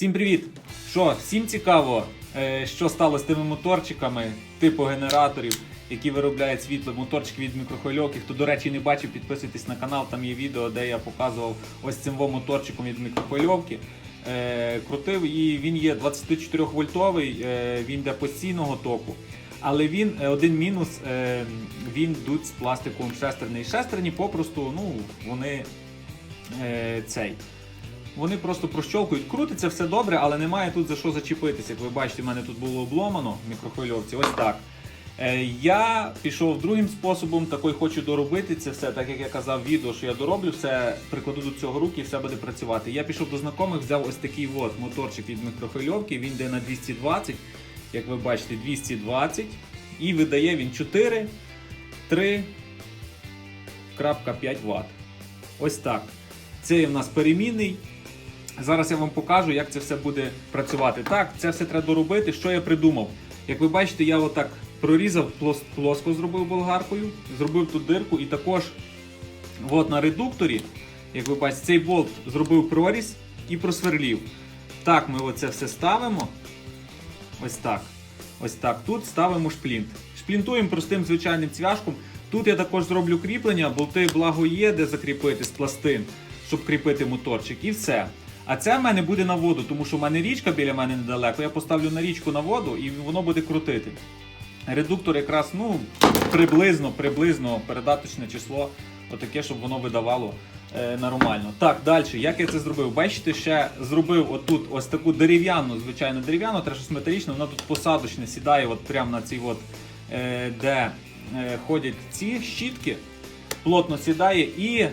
Всім привіт! Що, всім цікаво, е, що стало з тими моторчиками типу генераторів, які виробляють світло, моторчики від мікрохвильовки. Хто, до речі, не бачив, підписуйтесь на канал, там є відео, де я показував ось цим моторчиком від мікрохвильовки. Е, крутив і він є 24 вольтовий, е, він йде постійного току. Але він один мінус, він йдуть з пластиковим шестерні. Шестерні попросту, ну, вони цей. Вони просто прощолкують, крутиться все добре, але немає тут за що зачепитися. Як ви бачите, в мене тут було обломано в мікрохвильовці. Ось так. Е, я пішов другим способом, такий хочу доробити це все, так як я казав в відео, що я дороблю все, прикладу до цього руки і все буде працювати. Я пішов до знайомих, взяв ось такий от моторчик від мікрохвильовки, він йде на 220, як ви бачите, 220. І видає він 4, 3,5 Вт. Ось так. Це в нас перемінний. Зараз я вам покажу, як це все буде працювати. Так, це все треба доробити. Що я придумав? Як ви бачите, я отак прорізав плос- плоско, зробив болгаркою, зробив тут дирку і також от на редукторі, як ви бачите, цей болт зробив проріз і просверлів. Так, ми оце все ставимо. Ось так. Ось так. Тут ставимо шплінт. Шплінтуємо простим звичайним цвяшком. Тут я також зроблю кріплення, болти благо є, де закріпити з пластин, щоб кріпити моторчик, і все. А це в мене буде на воду, тому що в мене річка біля мене недалеко. Я поставлю на річку на воду і воно буде крутити. Редуктор якраз ну, приблизно, приблизно передаточне число, отаке, щоб воно видавало е, нормально. Так, далі, як я це зробив? Бачите, ще зробив отут ось таку дерев'яну, звичайно, дерев'яну, треба щось металічне, вона тут посадочне сідає от прямо на цій от, е, де е, ходять ці щітки, плотно сідає і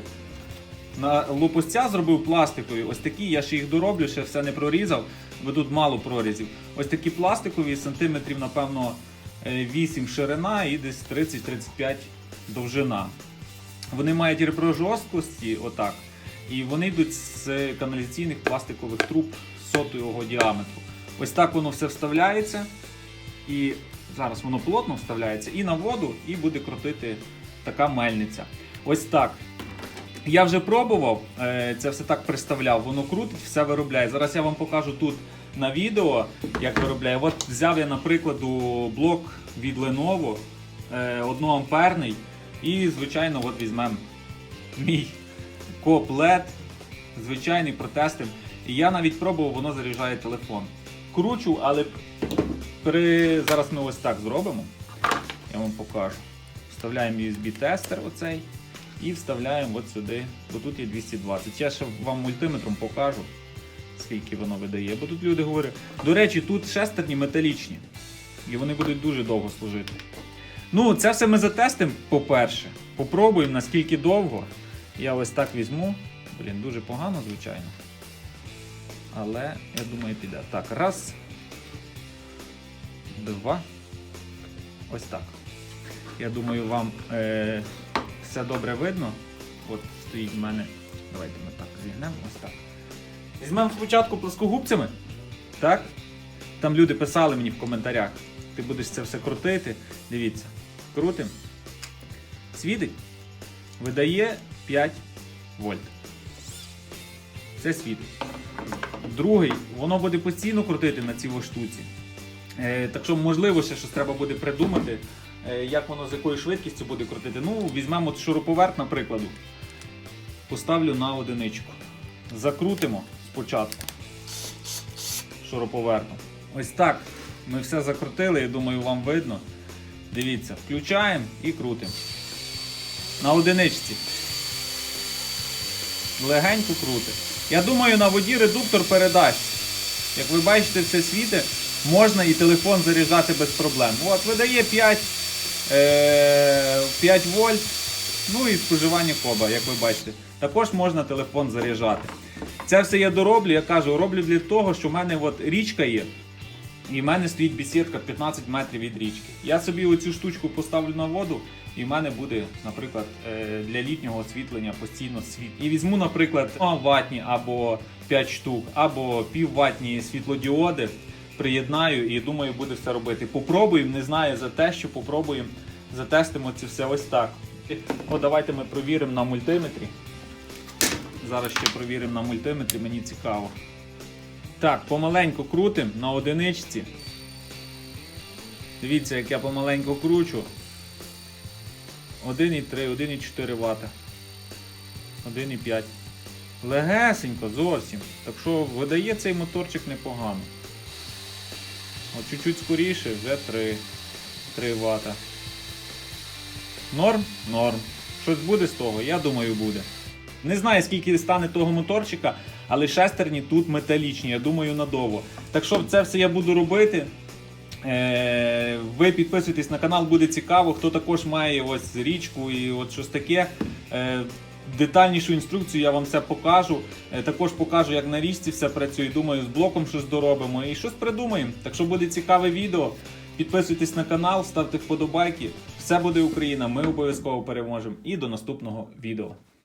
на лопастя зробив пластикові. Ось такі, я ще їх дороблю, ще все не прорізав, бо тут мало прорізів. Ось такі пластикові, сантиметрів, напевно, е, 8 ширина і десь 30-35 довжина. Вони мають репрожорсткості, отак. І вони йдуть з каналізаційних пластикових труб сотого діаметру. Ось так воно все вставляється. І зараз воно плотно вставляється і на воду, і буде крутити така мельниця. Ось так. Я вже пробував, е, це все так представляв, воно крутить, все виробляє. Зараз я вам покажу тут на відео, як виробляє. От взяв я, наприклад, блок від Lenovo, е, 1 амперний, і, звичайно, от візьмемо мій коп LED, звичайний протестим. І я навіть пробував, воно заряджає телефон. Кручу, але при... зараз ми ось так зробимо. Я вам покажу. Вставляємо USB-тестер оцей. І вставляємо от сюди, бо тут є 220. Я ще вам мультиметром покажу, скільки воно видає. Бо тут люди говорять. До речі, тут шестерні металічні. І вони будуть дуже довго служити. Ну, це все ми затестимо, по-перше. Попробуємо, наскільки довго. Я ось так візьму. Блін, дуже погано, звичайно. Але я думаю, піде. Так, раз. Два. Ось так. Я думаю, вам е, все добре видно. От стоїть в мене. Давайте ми так зігнемо ось так. Візьмемо спочатку плоскогубцями. Так? Там люди писали мені в коментарях. Ти будеш це все крутити. Дивіться. Крутим. Світить. Видає 5 вольт. Це світить. Другий, воно буде постійно крутити на цій штуці. Е, так що, можливо, ще щось треба буде придумати, як воно з якою швидкістю буде крутити. Ну, візьмемо шуруповерт, наприклад. Поставлю на одиничку. Закрутимо спочатку шуруповертом. Ось так. Ми все закрутили, я думаю, вам видно. Дивіться, включаємо і крутимо. На одиничці. Легенько крутить. Я думаю, на воді редуктор передасть. Як ви бачите, все світе, можна і телефон заряджати без проблем. От, видає 5, е, 5 вольт, ну і споживання коба, як ви бачите. Також можна телефон заряджати. Це все я дороблю, я кажу, роблю для того, що в мене от річка є. І в мене стоїть бесідка 15 метрів від річки. Я собі оцю штучку поставлю на воду, і в мене буде, наприклад, е, для літнього освітлення постійно світ. І візьму, наприклад, ватні або 5 штук, або півватні світлодіоди, приєднаю і думаю, буде все робити. Попробуємо, не знаю за те, що попробуємо, затестимо це все ось так. О, давайте ми провіримо на мультиметрі. Зараз ще провіримо на мультиметрі, мені цікаво. Так, помаленьку крутим на одиничці. Дивіться, як я помаленьку кручу. 1,3, 1,4 Вт. 1,5. Легесенько зовсім. Так що видає цей моторчик непогано. От чуть-чуть скоріше, вже 3, 3 Вт. Норм? Норм. Щось буде з того? Я думаю, буде. Не знаю, скільки стане того моторчика, але шестерні тут металічні, я думаю, надовго. Так що це все я буду робити. Е, Ви підписуйтесь на канал, буде цікаво. Хто також має ось річку і от щось таке. Детальнішу інструкцію я вам все покажу. Е, Також покажу, як на річці все працює. Думаю, з блоком щось доробимо і щось придумаємо. Так що буде цікаве відео. Підписуйтесь на канал, ставте вподобайки. Все буде Україна. Ми обов'язково переможемо. І до наступного відео.